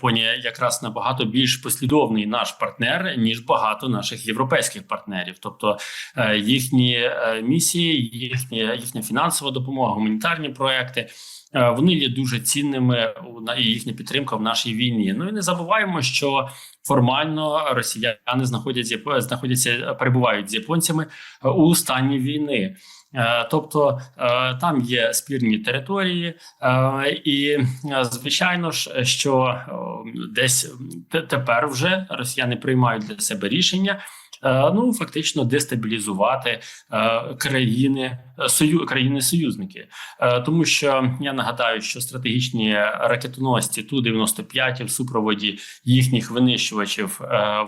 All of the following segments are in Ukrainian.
Японія якраз набагато більш послідовний наш партнер ніж багато наших європейських партнерів. Тобто е, їхні е, місії, їхня їхня фінансова допомога, гуманітарні проекти. е, Вони є дуже цінними і їхня підтримка в нашій війні. Ну і не забуваємо, що формально росіяни знаходять з Япо- знаходяться перебувають з японцями у стані війни. Тобто там є спірні території, і звичайно ж, що десь те- тепер вже росіяни приймають для себе рішення. е, Ну, фактично дестабілізувати е, країни е, сою країни союзники, тому що я нагадаю, що стратегічні ракетоносці ту 95 в супроводі їхніх винищувачів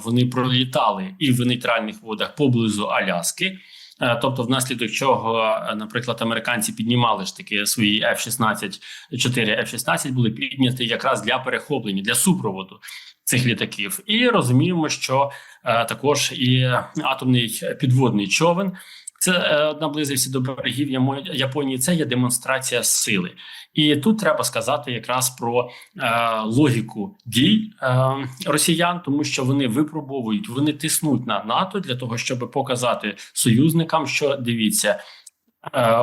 вони пролітали і в нейтральних водах поблизу Аляски. Е, Тобто, внаслідок чого, е, наприклад, американці піднімали ж таки свої F-16, 4 F-16 були підняті якраз для перехоплення, для супроводу цих літаків. І розуміємо, що е, також і атомний підводний човен. Це е, наблизився до берегів Японії. Це є демонстрація сили, і тут треба сказати якраз про е, логіку дій е, росіян, тому що вони випробовують, вони тиснуть на НАТО для того, щоб показати союзникам, що дивіться. Е,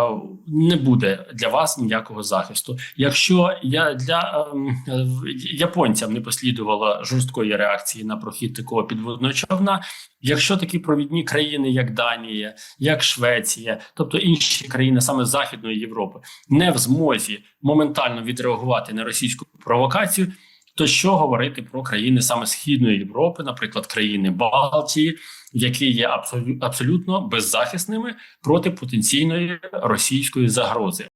Не буде для вас ніякого захисту. Якщо я для ем, е, японцям не послідувало жорсткої реакції на прохід такого підводного човна, якщо такі провідні країни, як Данія, як Швеція, тобто інші країни саме Західної Європи, не в змозі моментально відреагувати на російську провокацію. То що говорити про країни саме Східної Європи, наприклад, країни Балтії, які є абсолю- абсолютно беззахисними проти потенційної російської загрози?